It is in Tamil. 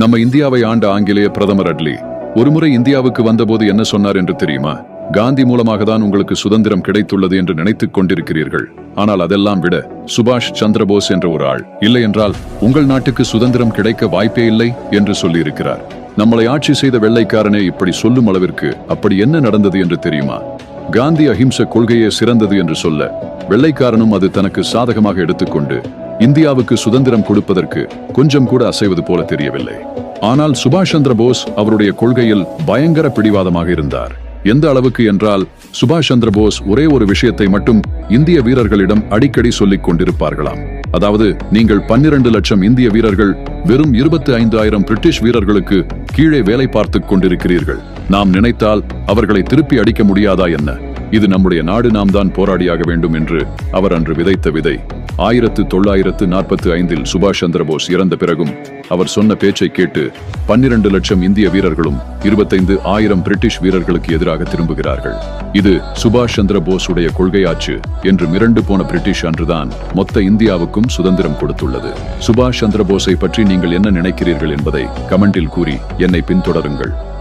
நம்ம இந்தியாவை ஆண்ட ஆங்கிலேய பிரதமர் அட்லி ஒருமுறை இந்தியாவுக்கு வந்தபோது என்ன சொன்னார் என்று தெரியுமா? காந்தி மூலமாக தான் உங்களுக்கு சுதந்திரம் கிடைத்துள்ளது என்று நினைத்துக் கொண்டிருக்கிறீர்கள். ஆனால் அதெல்லாம் விட சுபாஷ் சந்திரபோஸ் என்ற ஒரு ஆள் இல்லை என்றால் உங்கள் நாட்டுக்கு சுதந்திரம் கிடைக்க வாய்ப்பே இல்லை என்று சொல்லியிருக்கிறார். நம்மளை ஆட்சி செய்த வெள்ளைக்காரனே இப்படி சொல்லும் அளவிற்கு அப்படி என்ன நடந்தது என்று தெரியுமா? காந்தி அஹிம்ச கொள்கையே சிறந்தது என்று சொல்ல வெள்ளைக்காரனும் அது தனக்கு சாதகமாக எடுத்துக்கொண்டு இந்தியாவுக்கு சுதந்திரம் கொடுப்பதற்கு கொஞ்சம் கூட அசைவது போல தெரியவில்லை. ஆனால் சுபாஷ் சந்திர போஸ் அவருடைய கொள்கையில் பயங்கர பிடிவாதமாக இருந்தார். எந்த அளவுக்கு என்றால் சுபாஷ் சந்திர போஸ் ஒரே ஒரு விஷயத்தை மட்டும் இந்திய வீரர்களிடம் அடிக்கடி சொல்லிக் கொண்டிருப்பார்களாம். அதாவது நீங்கள் பன்னிரண்டு லட்சம் இந்திய வீரர்கள் வெறும் இருபத்தி ஐந்து ஆயிரம் பிரிட்டிஷ் வீரர்களுக்கு கீழே வேலை பார்த்துக் கொண்டிருக்கிறீர்கள். நாம் நினைத்தால் அவர்களை திருப்பி அடிக்க முடியாதா என்ன? இது நம்முடைய நாடு நாம் தான் போராடியாக வேண்டும் என்று அவர் அன்று விதைத்த விதை. ஆயிரத்து தொள்ளாயிரத்து நாற்பத்தி ஐந்தில் சுபாஷ் சந்திரபோஸ் இறந்த பிறகும் அவர் சொன்ன பேச்சை கேட்டு பன்னிரண்டு லட்சம் இந்திய வீரர்களும் இருபத்தைந்து ஆயிரம் பிரிட்டிஷ் வீரர்களுக்கு எதிராக திரும்புகிறார்கள். இது சுபாஷ் சந்திரபோஸ் உடைய கொள்கையாச்சு என்று மிரண்டு போன பிரிட்டிஷ் அன்றுதான் மொத்த இந்தியாவுக்கும் சுதந்திரம் கொடுத்துள்ளது. சுபாஷ் சந்திரபோஸை பற்றி நீங்கள் என்ன நினைக்கிறீர்கள் என்பதை கமெண்டில் கூறி என்னை பின்தொடருங்கள்.